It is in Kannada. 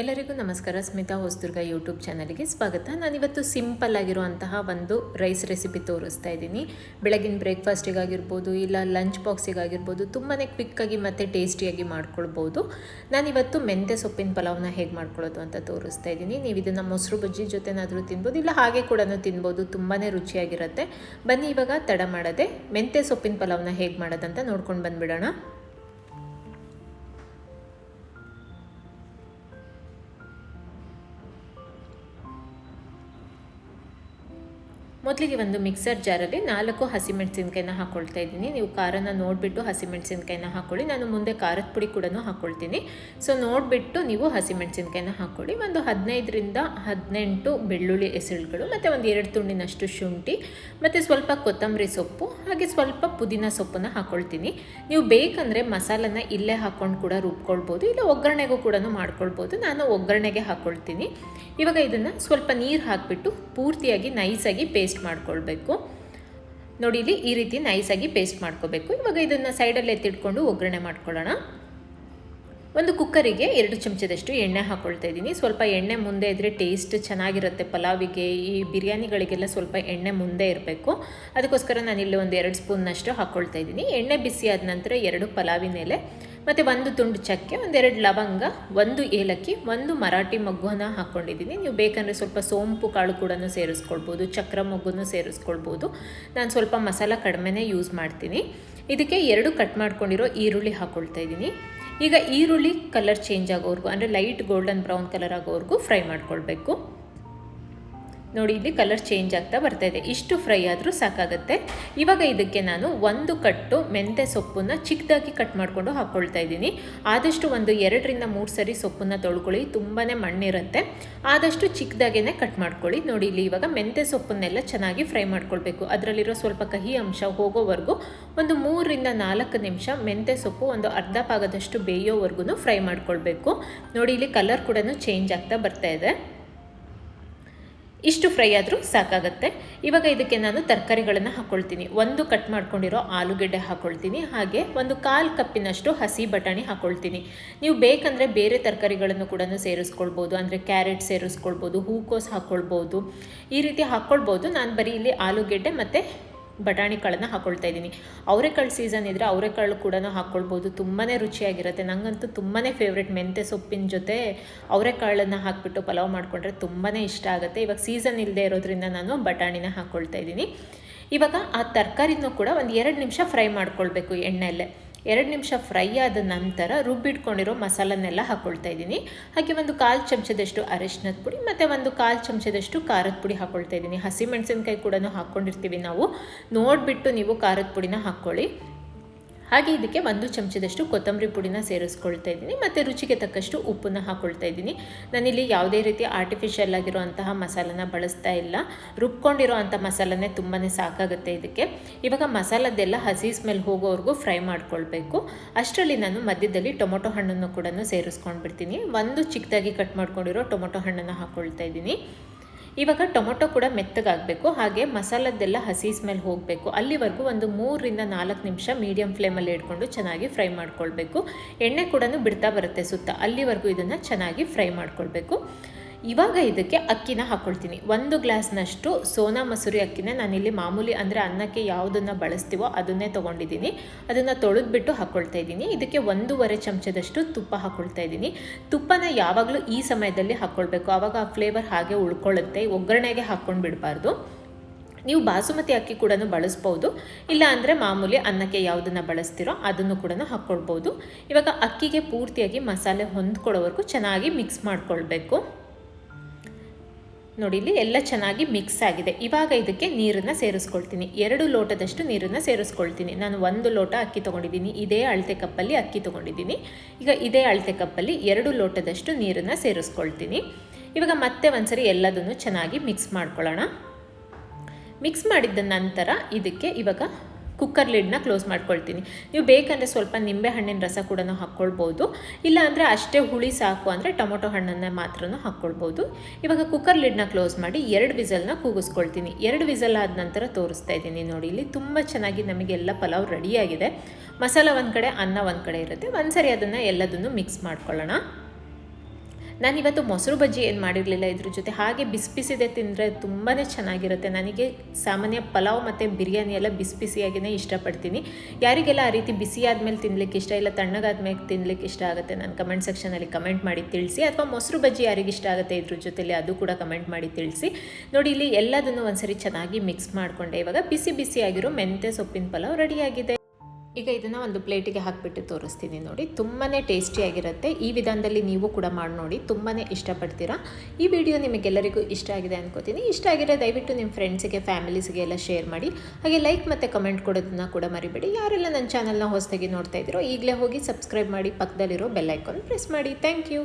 ಎಲ್ಲರಿಗೂ ನಮಸ್ಕಾರ. ಸ್ಮಿತಾ ಹೊಸದುರ್ಗ ಯೂಟ್ಯೂಬ್ ಚಾನಲ್ಗೆ ಸ್ವಾಗತ. ನಾನಿವತ್ತು ಸಿಂಪಲ್ ಆಗಿರುವಂತಹ ಒಂದು ರೈಸ್ ರೆಸಿಪಿ ತೋರಿಸ್ತಾ ಇದ್ದೀನಿ. ಬೆಳಗಿನ ಬ್ರೇಕ್ಫಾಸ್ಟಿಗಾಗಿರ್ಬೋದು, ಇಲ್ಲ ಲಂಚ್ ಬಾಕ್ಸಿಗಾಗಿರ್ಬೋದು ತುಂಬಾ ಕ್ವಿಕ್ಕಾಗಿ ಮತ್ತು ಟೇಸ್ಟಿಯಾಗಿ ಮಾಡ್ಕೊಳ್ಬೋದು. ನಾನಿವತ್ತು ಮೆಂತ್ಯ ಸೊಪ್ಪಿನ ಪಲಾವ್ನ ಹೇಗೆ ಮಾಡ್ಕೊಳ್ಳೋದು ಅಂತ ತೋರಿಸ್ತಾ ಇದ್ದೀನಿ. ನೀವು ಇದನ್ನು ಮೊಸರು ಬಜ್ಜಿ ಜೊತೆನಾದರೂ ತಿನ್ಬೋದು, ಇಲ್ಲ ಹಾಗೆ ಕೂಡ ತಿನ್ಬೋದು ತುಂಬಾ ರುಚಿಯಾಗಿರುತ್ತೆ. ಬನ್ನಿ ಇವಾಗ ತಡ ಮಾಡದೆ ಮೆಂತ್ಯ ಸೊಪ್ಪಿನ ಪಲಾವ್ನ ಹೇಗೆ ಮಾಡೋದಂತ ನೋಡ್ಕೊಂಡು ಬಂದುಬಿಡೋಣ. ಮೊದಲಿಗೆ ಒಂದು ಮಿಕ್ಸರ್ ಜಾರಲ್ಲಿ ನಾಲ್ಕು ಹಸಿಮೆಣಸಿನ್ಕಾಯಿನ ಹಾಕ್ಕೊಳ್ತಾ ಇದ್ದೀನಿ. ನೀವು ಖಾರನ ನೋಡಿಬಿಟ್ಟು ಹಸಿಮೆಣಸಿನ್ಕಾಯಿನ ಹಾಕ್ಕೊಳ್ಳಿ ನಾನು ಮುಂದೆ ಖಾರದ ಪುಡಿ ಕೂಡ ಹಾಕ್ಕೊಳ್ತೀನಿ ಸೊ, ನೋಡಿಬಿಟ್ಟು ನೀವು ಹಸಿಮೆಣಸಿನ್ಕಾಯಿನ ಹಾಕ್ಕೊಳ್ಳಿ ಒಂದು ಹದಿನೈದರಿಂದ ಹದಿನೆಂಟು ಬೆಳ್ಳುಳ್ಳಿ ಎಸಳುಗಳು ಮತ್ತು ಒಂದು ಎರಡು ತುಂಡಿನಷ್ಟು ಶುಂಠಿ, ಮತ್ತು ಸ್ವಲ್ಪ ಕೊತ್ತಂಬರಿ ಸೊಪ್ಪು, ಹಾಗೆ ಸ್ವಲ್ಪ ಪುದೀನ ಸೊಪ್ಪನ್ನು ಹಾಕ್ಕೊಳ್ತೀನಿ ನೀವು ಬೇಕಂದರೆ ಮಸಾಲನ ಇಲ್ಲೇ ಹಾಕ್ಕೊಂಡು ಕೂಡ ರುಬ್ಕೊಳ್ಬೋದು, ಇಲ್ಲ ಒಗ್ಗರಣೆಗೂ ಕೂಡ ಮಾಡ್ಕೊಳ್ಬೋದು. ನಾನು ಒಗ್ಗರಣೆಗೆ ಹಾಕ್ಕೊಳ್ತೀನಿ ಇವಾಗ ಇದನ್ನು ಸ್ವಲ್ಪ ನೀರು ಹಾಕಿಬಿಟ್ಟು ಪೂರ್ತಿಯಾಗಿ ನೈಸಾಗಿ ಪೇಸ್ಟ್ ಮಾಡ್ಕೊಳ್ಬೇಕು. ನೋಡಿ ಇಲ್ಲಿ ಈ ರೀತಿ ನೈಸಾಗಿ ಪೇಸ್ಟ್ ಮಾಡ್ಕೋಬೇಕು ಇವಾಗ ಇದನ್ನು ಸೈಡಲ್ಲಿ ಎತ್ತಿಟ್ಕೊಂಡು ಒಗ್ಗರಣೆ ಮಾಡ್ಕೊಳ್ಳೋಣ. ಒಂದು ಕುಕ್ಕರಿಗೆ ಎರಡು ಚಮಚದಷ್ಟು ಎಣ್ಣೆ ಹಾಕ್ಕೊಳ್ತಾ ಇದ್ದೀನಿ. ಸ್ವಲ್ಪ ಎಣ್ಣೆ ಮುಂದೆ ಇದ್ದರೆ ಟೇಸ್ಟ್ ಚೆನ್ನಾಗಿರುತ್ತೆ ಪಲಾವಿಗೆ. ಈ ಬಿರಿಯಾನಿಗಳಿಗೆಲ್ಲ ಸ್ವಲ್ಪ ಎಣ್ಣೆ ಮುಂದೆ ಇರಬೇಕು. ಅದಕ್ಕೋಸ್ಕರ ನಾನಿಲ್ಲಿ ಒಂದು ಎರಡು ಸ್ಪೂನ್ನಷ್ಟು ಹಾಕ್ಕೊಳ್ತಾ ಇದ್ದೀನಿ. ಎಣ್ಣೆ ಬಿಸಿ ಆದ ನಂತರ ಎರಡು ಪಲಾವಿನ ಎಲೆ ಮತ್ತು ಒಂದು ತುಂಡು ಚಕ್ಕೆ, ಒಂದೆರಡು ಲವಂಗ, ಒಂದು ಏಲಕ್ಕಿ, ಒಂದು ಮರಾಠಿ ಮಗ್ಗುನ ಹಾಕ್ಕೊಂಡಿದ್ದೀನಿ ನೀವು ಬೇಕಂದರೆ ಸ್ವಲ್ಪ ಸೋಂಪು ಕಾಳು ಕೂಡ ಸೇರಿಸ್ಕೊಳ್ಬೋದು, ಚಕ್ರ ಮೊಗ್ಗನ್ನು ಸೇರಿಸ್ಕೊಳ್ಬೋದು. ನಾನು ಸ್ವಲ್ಪ ಮಸಾಲ ಕಡಿಮೆನೇ ಯೂಸ್ ಮಾಡ್ತೀನಿ. ಇದಕ್ಕೆ ಎರಡು ಕಟ್ ಮಾಡ್ಕೊಂಡಿರೋ ಈರುಳ್ಳಿ ಹಾಕ್ಕೊಳ್ತಾ ಇದ್ದೀನಿ. ಈಗ ಈರುಳ್ಳಿ ಕಲರ್ ಚೇಂಜ್ ಆಗೋವರೆಗೂ, ಅಂದರೆ ಲೈಟ್ ಗೋಲ್ಡನ್ ಬ್ರೌನ್ ಕಲರ್ ಆಗೋವರೆಗೂ ಫ್ರೈ ಮಾಡ್ಕೊಳ್ಬೇಕು. ನೋಡಿ, ಇಲ್ಲಿ ಕಲರ್ ಚೇಂಜ್ ಆಗ್ತಾ ಬರ್ತಾ ಇದೆ ಇಷ್ಟು ಫ್ರೈ ಆದರೂ ಸಾಕಾಗುತ್ತೆ. ಇವಾಗ ಇದಕ್ಕೆ ನಾನು ಒಂದು ಕಟ್ಟು ಮೆಂತ್ಯ ಸೊಪ್ಪನ್ನು ಚಿಕ್ಕದಾಗಿ ಕಟ್ ಮಾಡಿಕೊಂಡು ಹಾಕ್ಕೊಳ್ತಾ ಇದ್ದೀನಿ. ಆದಷ್ಟು ಒಂದು ಎರಡರಿಂದ ಮೂರು ಸರಿ ಸೊಪ್ಪನ್ನು ತೊಳ್ಕೊಳ್ಳಿ ತುಂಬಾ ಮಣ್ಣಿರುತ್ತೆ. ಆದಷ್ಟು ಚಿಕ್ಕದಾಗೇ ಕಟ್ ಮಾಡ್ಕೊಳ್ಳಿ. ನೋಡಿ, ಇಲ್ಲಿ ಇವಾಗ ಮೆಂತ್ಯ ಸೊಪ್ಪನ್ನೆಲ್ಲ ಚೆನ್ನಾಗಿ ಫ್ರೈ ಮಾಡ್ಕೊಳ್ಬೇಕು. ಅದರಲ್ಲಿರೋ ಸ್ವಲ್ಪ ಕಹಿ ಅಂಶ ಹೋಗೋವರೆಗೂ ಒಂದು ಮೂರರಿಂದ ನಾಲ್ಕು ನಿಮಿಷ ಮೆಂತ್ಯ ಸೊಪ್ಪು ಒಂದು ಅರ್ಧ ಭಾಗದಷ್ಟು ಬೇಯೋವರೆಗೂ ಫ್ರೈ ಮಾಡ್ಕೊಳ್ಬೇಕು. ನೋಡಿ, ಇಲ್ಲಿ ಕಲರ್ ಕೂಡ ಚೇಂಜ್ ಆಗ್ತಾ ಬರ್ತಾ ಇದೆ. ಇಷ್ಟು ಫ್ರೈ ಆದರೂ ಸಾಕಾಗುತ್ತೆ. ಇವಾಗ ಇದಕ್ಕೆ ನಾನು ತರಕಾರಿಗಳನ್ನು ಹಾಕ್ಕೊಳ್ತೀನಿ ಒಂದು ಕಟ್ ಮಾಡ್ಕೊಂಡಿರೋ ಆಲೂಗೆಡ್ಡೆ ಹಾಕ್ಕೊಳ್ತೀನಿ ಹಾಗೆ ಒಂದು ಕಾಲು ಕಪ್ಪಿನಷ್ಟು ಹಸಿ ಬಟಾಣಿ ಹಾಕ್ಕೊಳ್ತೀನಿ ನೀವು ಬೇಕಂದರೆ ಬೇರೆ ತರಕಾರಿಗಳನ್ನು ಕೂಡ ಸೇರಿಸ್ಕೊಳ್ಬೋದು. ಅಂದರೆ ಕ್ಯಾರೆಟ್ ಸೇರಿಸ್ಕೊಳ್ಬೋದು, ಹೂಕೋಸ್ ಹಾಕ್ಕೊಳ್ಬೋದು ಈ ರೀತಿ ಹಾಕ್ಕೊಳ್ಬೋದು ನಾನು ಬರೀ ಇಲ್ಲಿ ಆಲೂಗೆಡ್ಡೆ ಮತ್ತು ಬಟಾಣಿ ಕಾಳನ್ನು ಹಾಕ್ಕೊಳ್ತಾ ಇದ್ದೀನಿ. ಅವರೆಕಾಳು ಸೀಸನ್ ಇದ್ದರೆ ಅವರೆಕಾಳು ಕೂಡ ಹಾಕ್ಕೊಳ್ಬೋದು ತುಂಬಾ ರುಚಿಯಾಗಿರುತ್ತೆ. ನನಗಂತೂ ತುಂಬಾ ಫೇವ್ರೆಟ್ ಮೆಂತೆ ಸೊಪ್ಪಿನ ಜೊತೆ ಅವರೆಕಾಳನ್ನು ಹಾಕಿಬಿಟ್ಟು ಪಲಾವ್ ಮಾಡಿಕೊಂಡ್ರೆ ತುಂಬಾ ಇಷ್ಟ ಆಗುತ್ತೆ. ಇವಾಗ ಸೀಸನ್ ಇಲ್ಲದೆ ಇರೋದ್ರಿಂದ ನಾನು ಬಟಾಣಿನ ಹಾಕ್ಕೊಳ್ತಾ ಇದ್ದೀನಿ. ಇವಾಗ ಆ ತರಕಾರಿನೂ ಕೂಡ ಒಂದು ಎರಡು ನಿಮಿಷ ಫ್ರೈ ಮಾಡ್ಕೊಳ್ಬೇಕು ಎಣ್ಣೆಯಲ್ಲೇ ಎರಡು ನಿಮಿಷ ಫ್ರೈ ಆದ ನಂತರ ರುಬ್ಬಿಟ್ಕೊಂಡಿರೋ ಮಸಾಲನ್ನೆಲ್ಲ ಹಾಕ್ಕೊಳ್ತಾ ಇದ್ದೀನಿ. ಹಾಗೆ ಒಂದು ಕಾಲು ಚಮಚದಷ್ಟು ಅರಿಶಿನದ ಪುಡಿ ಮತ್ತು ಒಂದು ಕಾಲು ಚಮಚದಷ್ಟು ಖಾರದ ಪುಡಿ ಹಾಕ್ಕೊಳ್ತಾ ಇದ್ದೀನಿ. ಹಸಿಮೆಣಸಿನ್ಕಾಯಿ ಕೂಡ ಹಾಕ್ಕೊಂಡಿರ್ತೀವಿ ನಾವು. ನೋಡಿಬಿಟ್ಟು ನೀವು ಖಾರದ ಪುಡಿನ ಹಾಕ್ಕೊಳ್ಳಿ. ಹಾಗೆ ಇದಕ್ಕೆ ಒಂದು ಚಮಚದಷ್ಟು ಕೊತ್ತಂಬರಿ ಪುಡಿನ ಸೇರಿಸ್ಕೊಳ್ತಾ ಇದ್ದೀನಿ. ಮತ್ತು ರುಚಿಗೆ ತಕ್ಕಷ್ಟು ಉಪ್ಪನ್ನು ಹಾಕ್ಕೊಳ್ತಾ ಇದ್ದೀನಿ. ನಾನಿಲ್ಲಿ ಯಾವುದೇ ರೀತಿ ಆರ್ಟಿಫಿಷಿಯಲ್ ಆಗಿರುವಂತಹ ಮಸಾಲನ ಬಳಸ್ತಾ ಇಲ್ಲ. ರುಬ್ಕೊಂಡಿರೋ ಅಂಥ ಮಸಾಲನೇ ತುಂಬಾ ಸಾಕಾಗುತ್ತೆ ಇದಕ್ಕೆ. ಇವಾಗ ಮಸಾಲದ್ದೆಲ್ಲ ಹಸಿ ಸ್ಮೆಲ್ ಹೋಗೋವರೆಗೂ ಫ್ರೈ ಮಾಡ್ಕೊಳ್ಬೇಕು. ಅಷ್ಟರಲ್ಲಿ ನಾನು ಮಧ್ಯದಲ್ಲಿ ಟೊಮೊಟೊ ಹಣ್ಣನ್ನು ಕೂಡ ಸೇರಿಸ್ಕೊಂಡ್ಬಿಡ್ತೀನಿ. ಒಂದು ಚಿಕ್ಕದಾಗಿ ಕಟ್ ಮಾಡ್ಕೊಂಡಿರೋ ಟೊಮೊಟೊ ಹಣ್ಣನ್ನು ಹಾಕ್ಕೊಳ್ತಾ ಇದ್ದೀನಿ. ಇವಾಗ ಟೊಮೊಟೊ ಕೂಡ ಮೆತ್ತಗಾಗಬೇಕು, ಹಾಗೆ ಮಸಾಲದ್ದೆಲ್ಲ ಹಸಿ ಸ್ಮೆಲ್ ಹೋಗಬೇಕು. ಅಲ್ಲಿವರೆಗೂ ಒಂದು ಮೂರರಿಂದ ನಾಲ್ಕು ನಿಮಿಷ ಮೀಡಿಯಂ ಫ್ಲೇಮಲ್ಲಿ ಇಟ್ಕೊಂಡು ಚೆನ್ನಾಗಿ ಫ್ರೈ ಮಾಡ್ಕೊಳ್ಬೇಕು. ಎಣ್ಣೆ ಕೂಡ ಬಿಡ್ತಾ ಬರುತ್ತೆ ಸುತ್ತ. ಅಲ್ಲಿವರೆಗೂ ಇದನ್ನು ಚೆನ್ನಾಗಿ ಫ್ರೈ ಮಾಡ್ಕೊಳ್ಬೇಕು. ಇವಾಗ ಇದಕ್ಕೆ ಅಕ್ಕಿನ ಹಾಕ್ಕೊಳ್ತೀನಿ ಒಂದು ಗ್ಲಾಸ್ನಷ್ಟು ಸೋನಾ ಮಸೂರಿ ಅಕ್ಕಿನ ನಾನಿಲ್ಲಿ ಮಾಮೂಲಿ ಅಂದರೆ ಅನ್ನಕ್ಕೆ ಯಾವುದನ್ನು ಬಳಸ್ತೀವೋ ಅದನ್ನೇ ತೊಗೊಂಡಿದ್ದೀನಿ. ಅದನ್ನು ತೊಳೆದ್ಬಿಟ್ಟು ಹಾಕ್ಕೊಳ್ತಾ ಇದ್ದೀನಿ. ಇದಕ್ಕೆ ಒಂದೂವರೆ ಚಮಚದಷ್ಟು ತುಪ್ಪ ಹಾಕ್ಕೊಳ್ತಾ ಇದ್ದೀನಿ. ತುಪ್ಪನ ಯಾವಾಗಲೂ ಈ ಸಮಯದಲ್ಲಿ ಹಾಕ್ಕೊಳ್ಬೇಕು ಆವಾಗ ಆ ಫ್ಲೇವರ್ ಹಾಗೆ ಉಳ್ಕೊಳ್ಳುತ್ತೆ. ಒಗ್ಗರಣೆಗೆ ಹಾಕ್ಕೊಂಡು ಬಿಡಬಾರ್ದು. ನೀವು ಬಾಸುಮತಿ ಅಕ್ಕಿ ಕೂಡ ಬಳಸ್ಬೋದು. ಇಲ್ಲ ಅಂದರೆ ಮಾಮೂಲಿ ಅನ್ನಕ್ಕೆ ಯಾವುದನ್ನು ಬಳಸ್ತೀರೋ ಅದನ್ನು ಕೂಡ ಹಾಕ್ಕೊಳ್ಬೋದು ಇವಾಗ ಅಕ್ಕಿಗೆ ಪೂರ್ತಿಯಾಗಿ ಮಸಾಲೆ ಹೊಂದ್ಕೊಳ್ಳೋವರೆಗೂ ಚೆನ್ನಾಗಿ ಮಿಕ್ಸ್ ಮಾಡ್ಕೊಳ್ಬೇಕು. ನೋಡಿ, ಇಲ್ಲಿ ಎಲ್ಲ ಚೆನ್ನಾಗಿ ಮಿಕ್ಸ್ ಆಗಿದೆ. ಇವಾಗ ಇದಕ್ಕೆ ನೀರನ್ನು ಸೇರಿಸ್ಕೊಳ್ತೀನಿ. ಎರಡು ಲೋಟದಷ್ಟು ನೀರನ್ನು ಸೇರಿಸ್ಕೊಳ್ತೀನಿ. ನಾನು ಒಂದು ಲೋಟ ಅಕ್ಕಿ ತೊಗೊಂಡಿದ್ದೀನಿ. ಇದೇ ಅಳತೆ ಕಪ್ಪಲ್ಲಿ ಅಕ್ಕಿ ತೊಗೊಂಡಿದ್ದೀನಿ. ಈಗ ಇದೇ ಅಳತೆ ಕಪ್ಪಲ್ಲಿ ಎರಡು ಲೋಟದಷ್ಟು ನೀರನ್ನು ಸೇರಿಸ್ಕೊಳ್ತೀನಿ. ಇವಾಗ ಮತ್ತೆ ಒಂದ್ಸರಿ ಎಲ್ಲದನ್ನು ಚೆನ್ನಾಗಿ ಮಿಕ್ಸ್ ಮಾಡ್ಕೊಳ್ಳೋಣ. ಮಿಕ್ಸ್ ಮಾಡಿದ ನಂತರ ಇದಕ್ಕೆ ಇವಾಗ ಕುಕ್ಕರ್ ಲಿಡ್ನ ಕ್ಲೋಸ್ ಮಾಡ್ಕೊಳ್ತೀನಿ. ನೀವು ಬೇಕಂದರೆ ಸ್ವಲ್ಪ ನಿಂಬೆ ಹಣ್ಣಿನ ರಸ ಕೂಡ ಹಾಕ್ಕೊಳ್ಬೋದು. ಇಲ್ಲ ಅಂದರೆ ಅಷ್ಟೇ ಹುಳಿ ಸಾಕು ಅಂದರೆ ಟೊಮೊಟೊ ಹಣ್ಣನ್ನು ಮಾತ್ರ ಹಾಕ್ಕೊಳ್ಬೋದು. ಇವಾಗ ಕುಕ್ಕರ್ ಲಿಡ್ನ ಕ್ಲೋಸ್ ಮಾಡಿ ಎರಡು ವಿಸಲ್ನ ಕೂಗಿಸ್ಕೊಳ್ತೀನಿ. ಎರಡು ವಿಸಲ್ ಆದ ನಂತರ ತೋರಿಸ್ತಾ ಇದ್ದೀನಿ ನೋಡಿ ಇಲ್ಲಿ ತುಂಬ ಚೆನ್ನಾಗಿ ನಮಗೆಲ್ಲ ಪಲಾವ್ ರೆಡಿಯಾಗಿದೆ ಮಸಾಲ ಒಂದು ಕಡೆ, ಅನ್ನ ಒಂದು ಕಡೆ ಇರುತ್ತೆ. ಒಂದು ಸರಿ ಅದನ್ನು ಎಲ್ಲದನ್ನು ಮಿಕ್ಸ್ ಮಾಡ್ಕೊಳ್ಳೋಣ. ನಾನಿವತ್ತು ಮೊಸರು ಬಜ್ಜಿ ಏನು ಮಾಡಿರಲಿಲ್ಲ ಇದ್ರ ಜೊತೆ, ಹಾಗೆ ಬಿಸಿ ಬಿಸಿದೆ ತಿಂದರೆ ತುಂಬಾ ಚೆನ್ನಾಗಿರುತ್ತೆ. ನನಗೆ ಸಾಮಾನ್ಯ ಪಲಾವ್ ಮತ್ತು ಬಿರಿಯಾನಿ ಎಲ್ಲ ಬಿಸಿ ಬಿಸಿಯಾಗಿಯೇ ಇಷ್ಟಪಡ್ತೀನಿ. ಯಾರಿಗೆಲ್ಲ ಆ ರೀತಿ ಬಿಸಿ ಆದಮೇಲೆ ತಿನ್ಲಿಕ್ಕೆ ಇಷ್ಟ ಇಲ್ಲ, ತಣ್ಣಗಾದ್ಮೇಲೆ ತಿನ್ಲಿಕ್ಕೆ ಇಷ್ಟ ಆಗುತ್ತೆ, ನಾನು ಕಮೆಂಟ್ ಸೆಕ್ಷನಲ್ಲಿ ಕಮೆಂಟ್ ಮಾಡಿ ತಿಳಿಸಿ. ಅಥವಾ ಮೊಸರು ಬಜ್ಜಿ ಯಾರಿಗೆ ಇಷ್ಟ ಆಗುತ್ತೆ ಇದ್ರ ಜೊತೆಲಿ ಅದು ಕೂಡ ಕಮೆಂಟ್ ಮಾಡಿ ತಿಳಿಸಿ. ನೋಡಿ, ಇಲ್ಲಿ ಎಲ್ಲದನ್ನು ಒಂದ್ಸರಿ ಚೆನ್ನಾಗಿ ಮಿಕ್ಸ್ ಮಾಡಿಕೊಂಡೆ. ಇವಾಗ ಬಿಸಿ ಬಿಸಿಯಾಗಿರೋ ಮೆಂತ್ಯ ಸೊಪ್ಪಿನ ಪಲಾವ್ ರೆಡಿಯಾಗಿದೆ. ಈಗ ಇದನ್ನು ಒಂದು ಪ್ಲೇಟಿಗೆ ಹಾಕಿಬಿಟ್ಟು ತೋರಿಸ್ತೀನಿ ನೋಡಿ. ತುಂಬಾ ಟೇಸ್ಟಿಯಾಗಿರುತ್ತೆ ಈ ವಿಧಾನದಲ್ಲಿ ನೀವು ಕೂಡ ಮಾಡಿ ನೋಡಿ. ತುಂಬಾ ಇಷ್ಟಪಡ್ತೀರಾ? ಈ ವಿಡಿಯೋ ನಿಮಗೆಲ್ಲರಿಗೂ ಇಷ್ಟ ಆಗಿದೆ ಅನ್ಕೋತೀನಿ. ಇಷ್ಟ ಆಗಿರೋ ದಯವಿಟ್ಟು ನಿಮ್ಮ ಫ್ರೆಂಡ್ಸಿಗೆ, ಫ್ಯಾಮಿಲೀಸ್ಗೆ ಎಲ್ಲ ಶೇರ್ ಮಾಡಿ. ಹಾಗೆ ಲೈಕ್ ಮತ್ತು ಕಮೆಂಟ್ ಕೊಡೋದನ್ನ ಕೂಡ ಮರಿಬೇಡಿ. ಯಾರೆಲ್ಲ ನನ್ನ ಚಾನಲ್ನ ಹೊಸದಾಗಿ ನೋಡ್ತಾ ಇದ್ದೀರೋ ಈಗಲೇ ಹೋಗಿ ಸಬ್ಸ್ಕ್ರೈಬ್ ಮಾಡಿ ಪಕ್ಕದಲ್ಲಿರೋ ಬೆಲ್ ಐಕಾನ್ ಪ್ರೆಸ್ ಮಾಡಿ. Thank you.